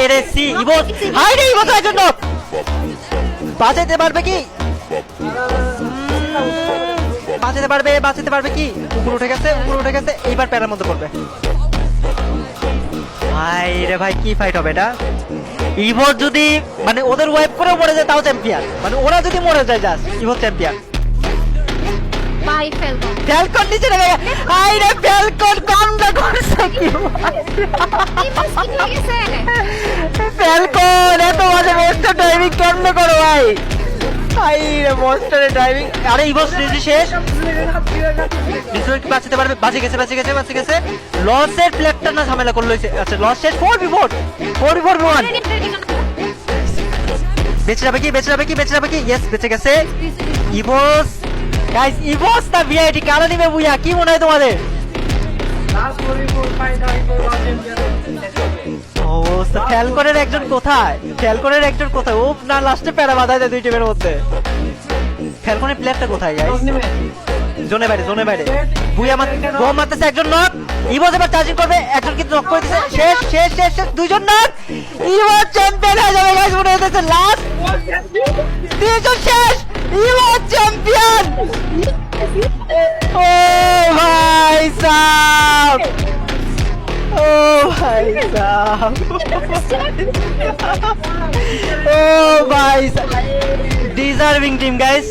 পেরেছি ইবো হাই রে ইবো তো একজন বাঁচাইতে পারবে কি বাঁচাতে পারবে বাঁচাতে পারবে কি উপর উঠে গেছে উপর উঠে গেছে এইবার প্যারার মধ্যে পড়বে ভাই রে ভাই কি ফাইট হবে এটা ইভোর যদি মানে ওদের ওয়াইপ করে মরে যায় তাও চ্যাম্পিয়ন মানে ওরা যদি মরে যায় জাস্ট ইভোর চ্যাম্পিয়ন বাই ফেলব ফ্যালকন নিচে নেমে হাই রে ফ্যালকন কমটা করছে কি হয়ে ফ্যালকন এত মাঝে মস্টার ড্রাইভিং কেমনে করো ভাই? রে মস্টারের ড্রাইভিং আরে ইভোর সিরিজ শেষ? রিসোর্ট বাঁচাতে পারবে? বাঁচে গেছে বাঁচে গেছে বাঁচে গেছে। লসের প্লেটটা না ঝামেলা করল আচ্ছা লস শেষ? Four B four four B four B one বেঁচে যাবে কি? বেঁচে যাবে কি? বেঁচে যাবে কি? ইয়েস বেঁচে গেছে। ইভোস গাইস ইভোস না ভিআইটি কারা নিবে বুইয়া? কি মনে হয় তোমাদের? অবস্থা। ফ্যালকনের একজন কোথায়? ফ্যালকনের একজন কোথায়? ও না, লাস্টে প্যারা বাধা দেয় দুই টিমের মধ্যে। ফ্যালকনের প্লেয়ারটা কোথায় গাইস জোনে বাইরে জোনে বাইরে। বুই আমার বোম মারতেছে, একজন নক ইভোস এবার চার্জিং করবে, একজন কিন্তু নক করে দিছে। শেষ শেষ শেষ শেষ, দুইজন নক চ্যাম্পিয়ন হয়ে যাবে গাইস মনে হচ্ছে লাস্ট ও ভাই ডিজার্ভিং টিম গাইস